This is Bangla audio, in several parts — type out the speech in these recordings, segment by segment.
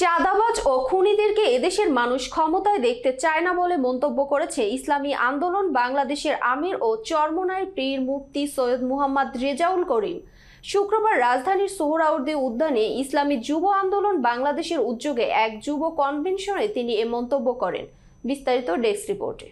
চাঁদাবাজ ও খুনিদেরকে এদেশের মানুষ ক্ষমতায় দেখতে চায় না বলে মন্তব্য করেছে ইসলামী আন্দোলন, বাংলাদেশের আমির ও চরমনায় পীর মুফতি সৈয়দ মুহাম্মদ রেজাউল করিম। শুক্রবার রাজধানীর সোহরাওয়ার্দী উদ্যানে ইসলামী যুব আন্দোলন, বাংলাদেশের উদ্যোগে এক যুব কনভেনশনে তিনি এ মন্তব্য করেন। বিস্তারিত ডেস্ক রিপোর্টে।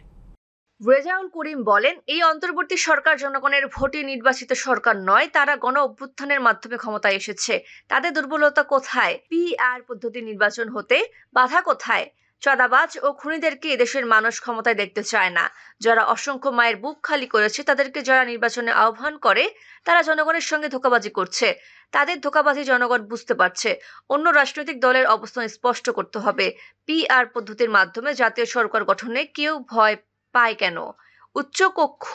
রেজাউল করিম বলেন, এই অন্তর্বর্তী সরকার জনগণের ভোটে নির্বাচিত সরকার নয়, তারা গণ অভ্যুত্থানের মাধ্যমে ক্ষমতায় এসেছে। তাদের দুর্বলতা কোথায়? পিআর পদ্ধতি নির্বাচন হতে বাধা কোথায়? চাঁদাবাজ ও খুনিদেরকে এদেশের মানুষ ক্ষমতায় দেখতে চায় না। যারা অসংখ্য মায়ের বুক খালি করেছে, তাদেরকে যারা নির্বাচনে আহ্বান করে, তারা জনগণের সঙ্গে ধোকাবাজি করছে। তাদের ধোকাবাজি জনগণ বুঝতে পারছে। অন্য রাজনৈতিক দলের অবস্থান স্পষ্ট করতে হবে। পিআর পদ্ধতির মাধ্যমে জাতীয় সরকার গঠনে কেউ ভয় পায় কেন? উচ্চকক্ষ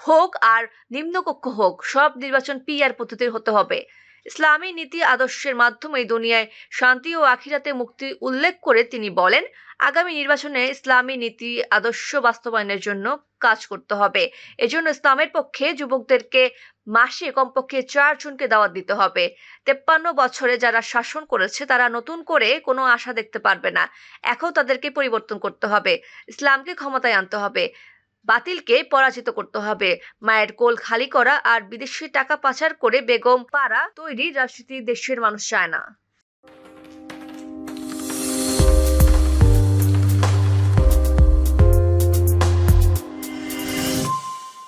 হোক আর নিম্নকক্ষ হোক সব নির্বাচন পিআর পদ্ধতির হতে হবে। ইসলামী নীতি আদর্শের মাধ্যমে দুনিয়ায় শান্তি ও আখিরাতে মুক্তি উল্লেখ করে তিনি বলেন, আগামী নির্বাচনে ইসলামী নীতি আদর্শ বাস্তবায়নের জন্য কাজ করতে হবে। এজন্য ইসলামের পক্ষে যুবকদেরকে মাসে কমপক্ষে চার চারজনকে দাওয়াত দিতে হবে। তেপ্পান্ন বছরে যারা শাসন করেছে, তারা নতুন করে কোনো আশা দেখতে পারবে না। এখন তাদেরকে পরিবর্তন করতে হবে। ইসলামকে ক্ষমতায় আনতে হবে। বাতিলকে পরাজিত করতে হবে। মায়ের কোল খালি করা আর বিদেশি টাকা পাচার করে বেগম পাড়া তৈরি রাজনীতি দেশের মানুষ চায় না।